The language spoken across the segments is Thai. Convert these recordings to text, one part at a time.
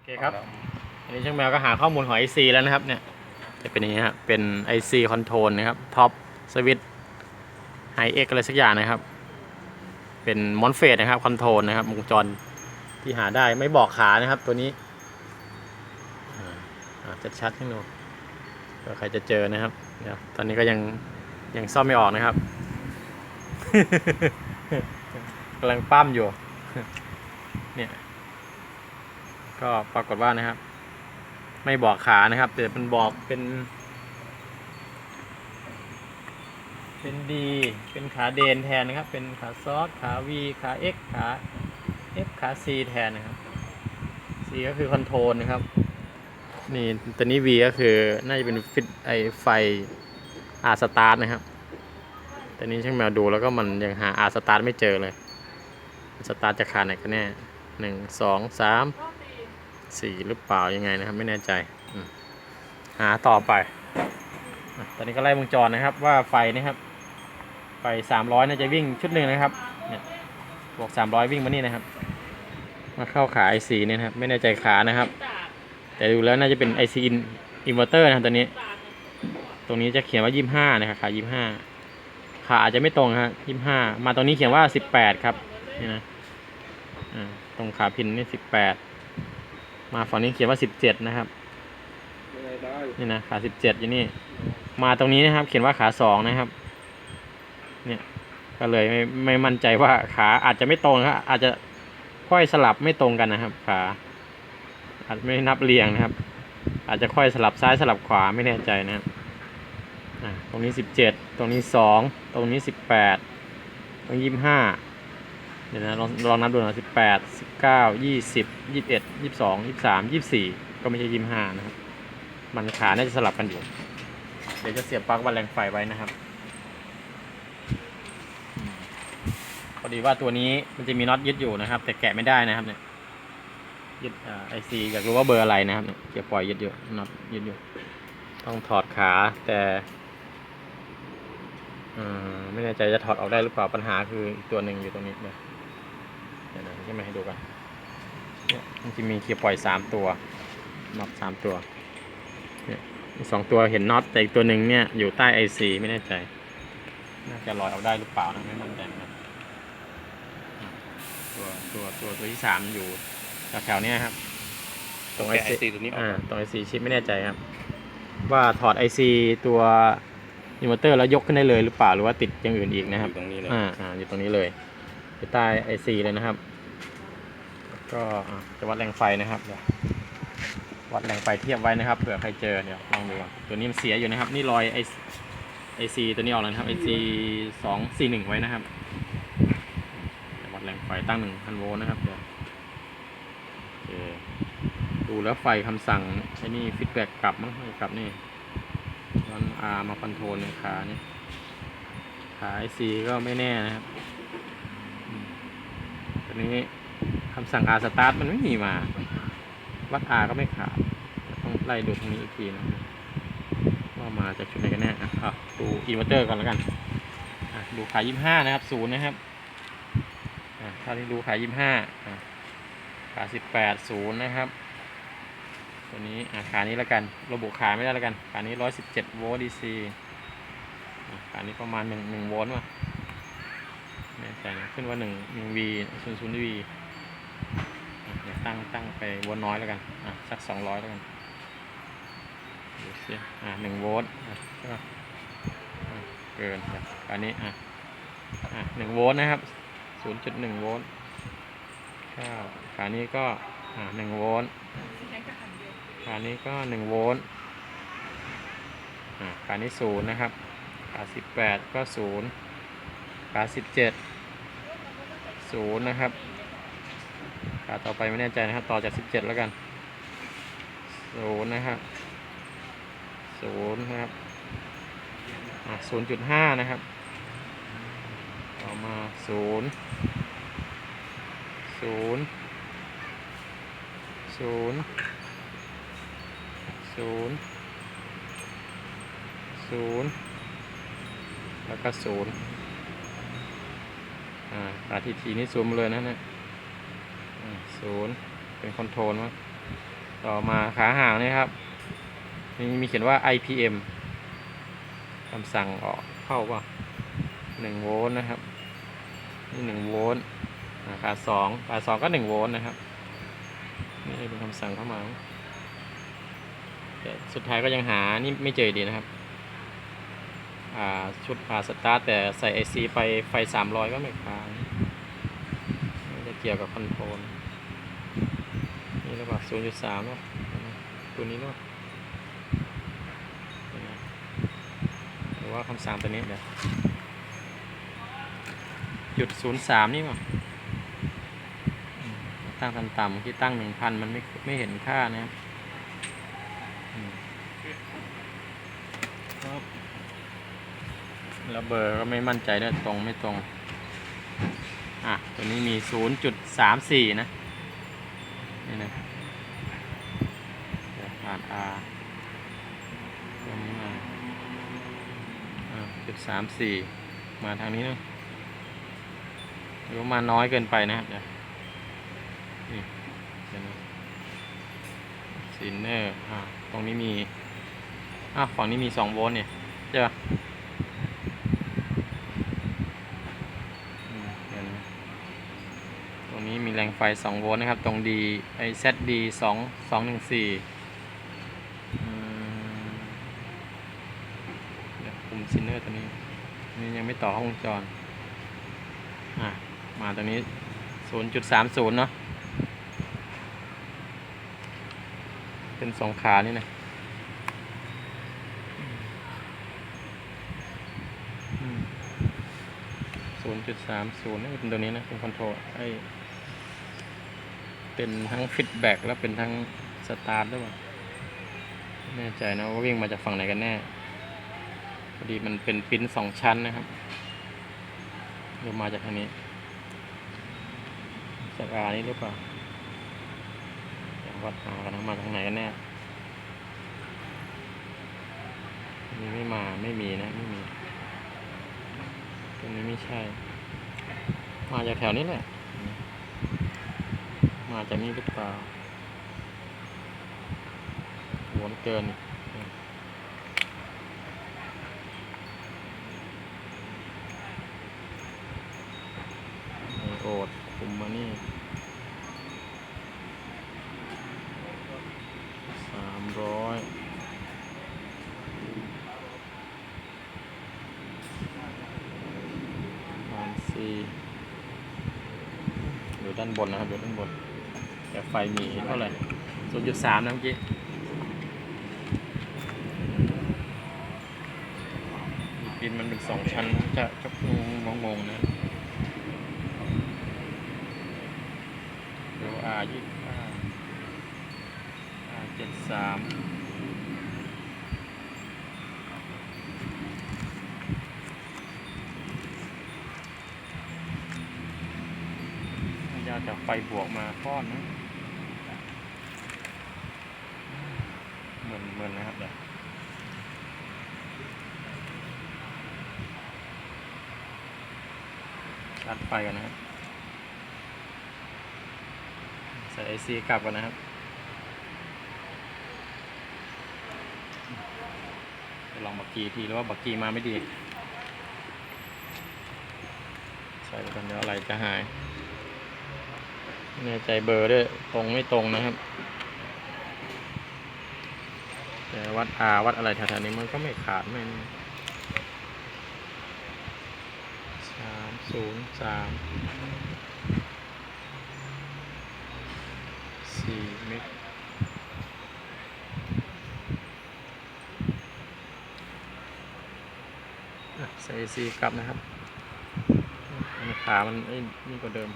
โอเคครับ อันนี้ช่างแมวก็หาข้อมูลของ IC แล้วนะครับเนี่ย จะเป็นอย่างนี้ครับเป็น IC Control นะครับท็อปสวิตไฮเอ็กอะไรสักอย่างนะครับ เป็นมอนเฟสนะครับคอนโทรลนะครับวงจรที่หาได้ไม่บอกขานะครับ ตัวนี้อ่าอ่าจะชัดให้ดูเผื่อใครจะเจอนะครับเดี๋ยวตอนนี้ก็ยังยังซ่อมไม่ออกนะครับกำลังปั้มอยู่เนี่ย ก็ปรากฏว่านะครับ ไม่บอกขานะครับแต่มันบอกเป็น เป็นดีเป็นขาเดนแทนนะครับ เป็นขาซอสขาวีขา X ขา F ขา C แทนนะครับ C ก็คือคอนโทรลนะครับนี่ตัวนี้ V ก็คือน่าจะเป็นฟิตไอไฟอาสตาร์ทนะครับแต่นี้ช่างแมวดูแล้วก็มันยังหาอาสตาร์ทไม่เจอเลยสตาร์ทจะขาไหนกันแน่หนึ่งสองสาม สี่หรือเปล่ายังไงนะครับ ไม่แน่ใจหาต่อไป ตอนนี้ก็ไล่วงจรนะครับ ว่าไฟนะครับ ไฟสามร้อยน่าจะวิ่งชุดหนึ่งนะครับ เนี่ยบอกสามร้อยวิ่งมานี่นะครับ มาเข้าขา IC เนี่ยนะครับ ไม่แน่ใจขานะครับ แต่ดูแล้วน่าจะเป็น IC in inverter นะครับตัวนี้ ตรงนี้จะเขียนว่ายี่ห้านะครับขายี่ห้าขาอาจจะไม่ตรงครับยี่ห้ามาตรงนี้เขียนว่าสิบแปดครับนี่นะอ่าตรงขาพินนี่สิบแปด มาฝั่งนี้เขียนว่าสิบเจ็ดนะครับนี่นะขาสิบเจ็ดอยู่นี่ มาตรงนี้นะครับ เขียนว่าขาสองนะครับ เนี่ยก็เลยไม่ไม่มั่นใจว่าขาอาจจะไม่ตรงครับอาจจะค่อยสลับไม่ตรงกันนะครับ ขา อาจไม่นับเรียงนะครับ อาจจะค่อยสลับซ้ายสลับขวาไม่แน่ใจนะครับอะตรงนี้สิบเจ็ดตรงนี้สองตรงนี้สิบแปดตรงยี่สิบห้า เดี๋ยวนะลองลองนับดูน่อยสิบแปดสิบเก้ายี่สิบยี่สิบเอ็ดยี่สิบสองยี่สิบสามยี่สิบสี่ก็ไม่ใช่ยี่สิบห้านะครับ มันขาน่าจะสลับกันอยู่ เดี๋ยวจะเสียบปลั๊กบันแรงไฟไว้นะครับพอดีว่าตัวนี้มันจะมีน็อตยึดอยู่นะครับ แต่แกะไม่ได้นะครับเนี่ยยึดไอซีอยากรู้ว่าเบอร์อะไรนะครับเนี่ยเกียร์ปล่อยยึดอยู่น็อตยึดอยู่ ต้องถอดขาแต่ไม่แน่ใจจะถอดออกได้หรือเปล่าปัญหาคืออีกตัวหนึ่งอยู่ตรงนี้เนี่ย เดี๋ยวจะมาให้ดูกันเนี่ยมันจะมีเกียร์ปล่อยสามตัวน็อตสามตัวเนี่ยสองตัวเห็นน็อตแต่อีกตัวหนึ่งเนี่ยอยู่ใต้ไอซีไม่แน่ใจ น่าจะลอยออกได้หรือเปล่านะไม่มั่นใจนะครับอะตัวตัวตัวตัวที่สามอยู่แถวๆเนี้ยครับ ตรงไอซีตัวนี้อ่าตรงไอซีชิปไม่แน่ใจครับ ว่าถอดไอซีตัวอินเวอร์เตอร์แล้วยกขึ้นได้เลยหรือเปล่าหรือว่าติดอย่างอื่นอีกนะครับอยู่ตรงนี้เลยอ่าอ่าอยู่ตรงนี้เลย อยู่ใต้ไอซีเลยนะครับ ก็จะวัดแรงไฟนะครับเดี๋ยววัดแรงไฟเทียบไว้นะครับเผื่อใครเจอเดี๋ยวลองดูตัวนี้มันเสียอยู่นะครับ นี่รอยไอไอซีตัวนี้ออกแล้วนะครับไอซีสองสี่หนึ่งไว้นะครับวัดแรงไฟตั้งหนึ่งพันโวลต์นะครับเดี๋ยวดูแล้วไฟคำสั่งไอ้นี่ฟีดแบ็กกลับมั้งกลับนี่มันอามาคอนโทรลในขาเนี่ยขาไอซีก็ไม่แน่นะครับ นี้คำสั่งอาสตาร์ทมันไม่มีมา วัดอาก็ไม่ขาด ต้องไล่ดูตรงนี้อีกทีนะว่ามาจากชุดไหนกันแน่อะอะดูอินเวอร์เตอร์ก่อนแล้วกันอะดูขายี่ห้านะครับศูนย์นะครับอะถ้าที่ดูขายี่ห้าอะขาสิบแปดศูนย์นะครับ ตัวนี้อ่าขานี้แล้วกัน ระบุขาไม่ได้แล้วกัน ขานี้ร้อยสิบเจ็ดโวลต์ดีซีขานี้ประมาณหนึ่งหนึ่งโวลต์ว่ะไม่ แน่ขึ้นว่าหนึ่งหนึ่งวีศูนย์ศูนย์วีเดี๋ยวตั้งตั้งไปโวลต์น้อยแล้วกัน อะ สักสองร้อยแล้วกันดูสิอะหนึ่งโวลต์อะใช่ปะอะเกินเดี๋ยวขานี้ อะ อะหนึ่งโวลต์นะครับศูนย์จุดหนึ่งโวลต์ข้าวขานี้ก็ อ่าหนึ่งโวลต์ขานี้ก็หนึ่งโวลต์อ่าขานี้ศูนย์นะครับขาสิบแปดก็ศูนย์ขาสิบเจ็ด ศูนย์นะครับขาต่อไปไม่แน่ใจนะครับ ต่อจากสิบเจ็ดแล้วกันศูนย์นะครับศูนย์นะครับอ่าศูนย์จุดห้านะครับ ต่อมาศูนย์ศูนย์ศูนย์ศูนย์ศูนย์แล้วก็ศูนย์ อ่าขาทีทีนี่ซูมเลยนะเนี่ยศูนย์เป็นคอนโทรลมั้งต่อมาขาห่างนี่ครับนี่มีเขียนว่า IPM คำสั่งออกเข้าป่ะหนึ่งโวลต์นะครับ นี่หนึ่งโวลต์ขาสองขาสองก็หนึ่งโวลต์นะครับ นี่เป็นคำสั่งเข้ามาแต่สุดท้ายก็ยังหานี่ไม่เจอดีนะครับ ชุดพาสตาร์ทแต่ใส่ IC ไปไฟ 300 ก็ไม่ค้างไม่ได้เกี่ยวกับคอนโทรลนี่รือเปล่า0.3แล้วตัวนี้หรือเปล่าะหรือว่าคำสั่งตัวนี้เดี๋ยวจุด 03 นี่มั้งตั้งต่ำๆที่ตั้ง 1,000 มันไม่ไม่เห็นค่านะครับอืมครับ แล้วเบอร์ก็ไม่มั่นใจด้วยตรงไม่ตรง อะ ตัวนี้มี 0.34 นะ นี่นะผ่าน R ตรงนี้มาอ่าจุดสามสี่มาทางนี้นะหรือว่ามาน้อยเกินไปนะครับเดี๋ยวนี่เดี๋ยวนะซินเนอร์อ่าตรงนี้มีอ่าฝั่งนี้มีสองโวลต์เนี่ยใช่ปะอืมเดี๋ยวนะ ตรงนี้มีแรงไฟ 2 โวลต์นะครับ ตรง D ไอ ZD 2 2 1 4อืมเดี๋ยวคุมซินเนอร์ตัวนี้ นี่ยังไม่ต่อเข้าวงจร อะ มาตัวนี้ 0.30 เนาะเป็นสองขานี่นะศูนย์จุดสามศูนย์นี่เป็นตัวนี้นะ เป็นคอนโทรลไอ เป็นทั้งฟีดแบ็กแล้วเป็นทั้งสตาร์ทด้วยป่ะไม่แน่ใจนะว่าวิ่งมาจากฝั่งไหนกันแน่พอดีมันเป็นปิ้นสองชั้นนะครับหรือมาจากทางนี้ จากอานี้หรือเปล่าเดี๋ยววัดหากันนะมาจากทางไหนกันแน่นี่ไม่มาไม่มีนะไม่มี ตรงนี้ไม่ใช่ มาจากแถวนี้แหละ มาจากนี่หรือเปล่าวนเกินอีกไอโอดคุมมานี่สามร้อยประมสี่อยู่ด้านบนนะครับอยู่ด้านบน แต่ไฟมีเท่าไหร่ศูนย์จุดสามนะเมื่อกี้ปินมันเป็นสองชั้นจะจะงงงๆนะเดี๋ยวอายี่ห้าอาเจ็ดสามยาจากไฟบวกมาก้อนนะเห มือนนะครับเดี๋ยร์จไฟกันนะครับ ใส่ไอซีกลับกันนะครับจะลองบักกีทีหรือว่าบักกีมาไม่ดี ใส่ไปกันเดี๋ยวอะไรจะหายแน่ใจเบอร์ด้วย ตรงไม่ตรงนะครับ แต่ วัดอาวัดอะไรแถวๆนี้มันก็ไม่ขาดไม่สามศูนย์สามสี่เมตรอะใส่ซีกลับนะครับขามันนี่กว่าเดิม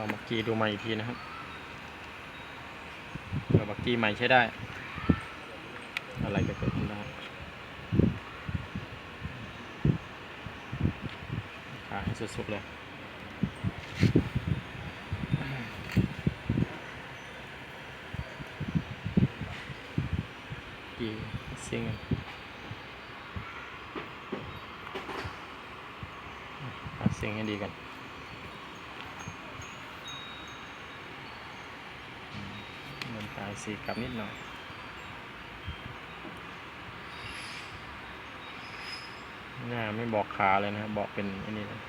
เรามา กีดูใหม่อีกทีนะครับเรามากีใหม่ใช้ได้ อะไรก็เกิดขึ้นได้ขาให้สุดๆเลยกี่ซิงซิงให้ดีกัน มันตายสีกลับนิดหน่อยหน้าไม่บอกขาเลยนะครับบอกเป็นอันนี้เลย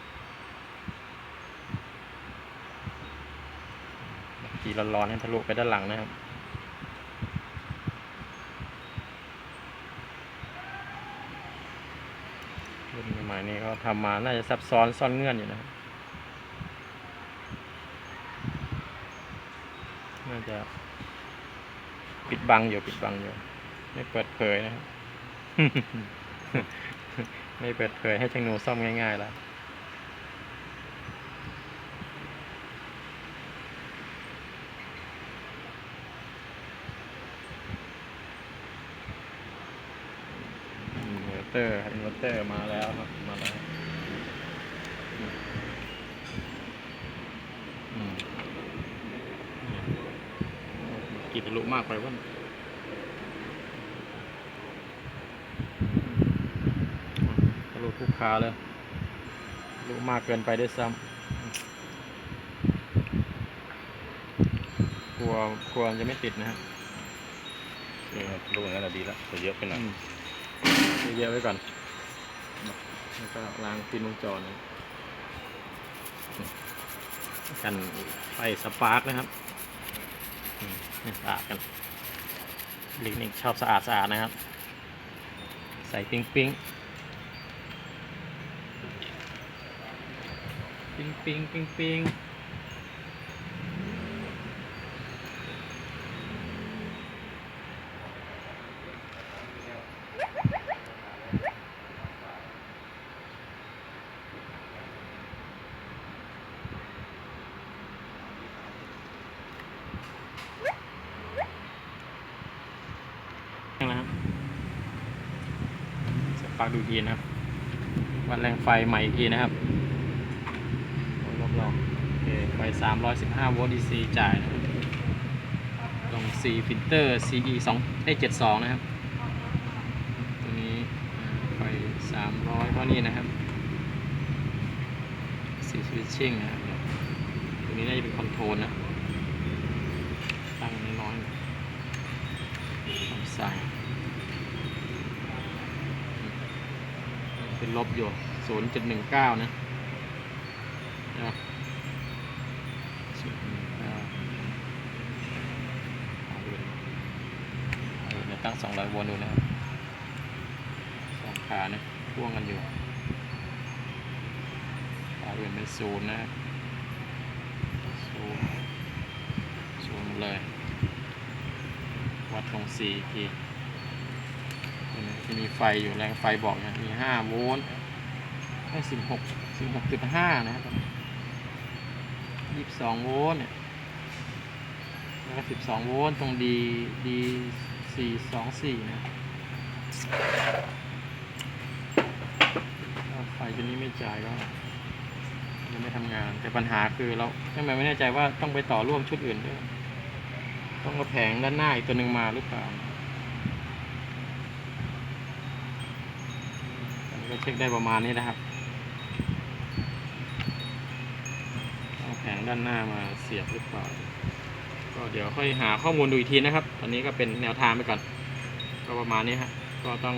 ขี่ร้อนๆให้ทะลุไปด้านหลังนะครับรุ่นใหม่นี้เขาทำมาน่าจะซับซ้อนซ่อนเงื่อนอยู่นะครับน่าจะ ปิดบังอยู่ปิดบังอยู่ ไม่เปิดเผยนะครับ ไม่เปิดเผยให้ช่างหนูซ่อมง่ายๆแล้วอินเวอร์เตอร์อินเวอร์เตอร์มาแล้วครับ มาแล้วอืมเนี่ยกรีด ทะลุมากไปวะเนี่ยทะลุทุกขาเลยทะลุมากเกินไปด้วยซ้ำกลัวกลัวมันจะไม่ติดนะฮะนี่ครับลูกอย่างนั้นนะดีแล้วแต่เยอะไปหน่อยอืมเยอะๆไว้ก่อน แล้วก็ล้างฟินวงจรนะกันไฟสปาร์กนะครับอืมนี่ สะอาดกันลิกนิกชอบสะอาดสะอาดนะครับ ใส่ปิ้งปิ้งปิ้งปิ้งปิ้งปิ้งนะครับส ปาร์กดูทีนะครับ วัดแรงไฟใหม่อีกทีนะครับรอบรอบๆโอเคไฟ 315 โวลต์ DC จ่ายนะครับลง C ฟิลเตอร์ CE 2ได้72 นะครับตัวนี้ไฟ 300เท่านี้นะครับ C switching นะครับ ตัวนี้น่าจะเป็นคอนโทรลนะ ตั้งน้อยๆคำสั่ง เป็นลบอยู่0.19นะนะ0.19เอาดูนะเอานะตั้ง200โวลต์ดูนะครับสองขานะพ่วงกันอยู่ขาอื่นเป็นศูนย์นะศูนย์ศูนย์เลย วัดลง4อีกที จะมีไฟอยู่แรงไฟบอกเนะมีห้าโวลต์ได้สิบหกสิบหกจุดห้านะครับยี่สิบสองโวลต์เนี่ยแล้วก็สิบสองโวลต์ตรงดีดีสี่สองสี่นะไฟตัวนี้ไม่จ่ายก็ยังไม่ทำงาน แต่ปัญหาคือเราทำไมไม่แน่ใจว่าต้องไปต่อร่วมชุดอื่นด้วย ต้องเอาแผงด้านหน้าอีกตัวหนึ่งมาหรือเปล่า อันนี้ก็ เช็คได้ประมาณนี้นะครับเอาแผงด้านหน้ามาเสียบหรือเปล่าก็เดี๋ยวค่อยหาข้อมูลดูอีกทีนะครับ ตอนนี้ก็เป็นแนวทางไปก่อน ก็ประมาณนี้ฮะก็ต้อง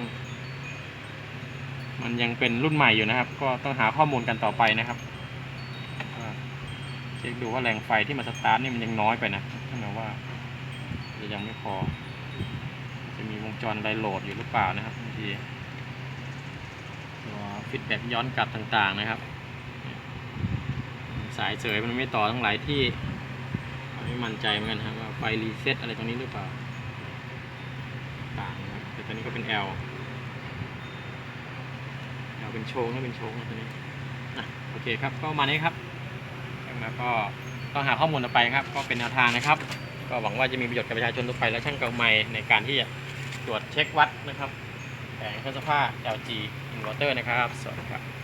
มันยังเป็นรุ่นใหม่อยู่นะครับ ก็ต้องหาข้อมูลกันต่อไปนะครับเช็คดูว่าแรงไฟที่มาสตาร์ทนี่มันยังน้อยไปนะถ้าหมายว่าจะยังไม่พอ จะมีวงจรอะไรโหลดอยู่หรือเปล่านะครับบางที ฟีดแบ็กย้อนกลับต่างๆนะครับ สายเสยมันไม่ต่อทั้งหลายที่ไม่มั่นใจเหมือนกันครับว่าไฟรีเซ็ตอะไรตรงนี้หรือเปล่าต่างนะแต่ตอนนี้ก็เป็น L L เป็นโชงนะเป็นโชงนะตัวนี้นะโอเคครับก็มานี้ครับแล้วก็ต้องหาข้อมูลต่อไปครับ ก็เป็นแนวทางนะครับ ก็หวังว่าจะมีประโยชน์กับประชาชนทั่วไปและช่างเก่าใหม่ในการที่จะตรวจเช็ควัดนะครับแผงเครื่องซักผ้า LG Inverter นะครับ สวัสดีครับ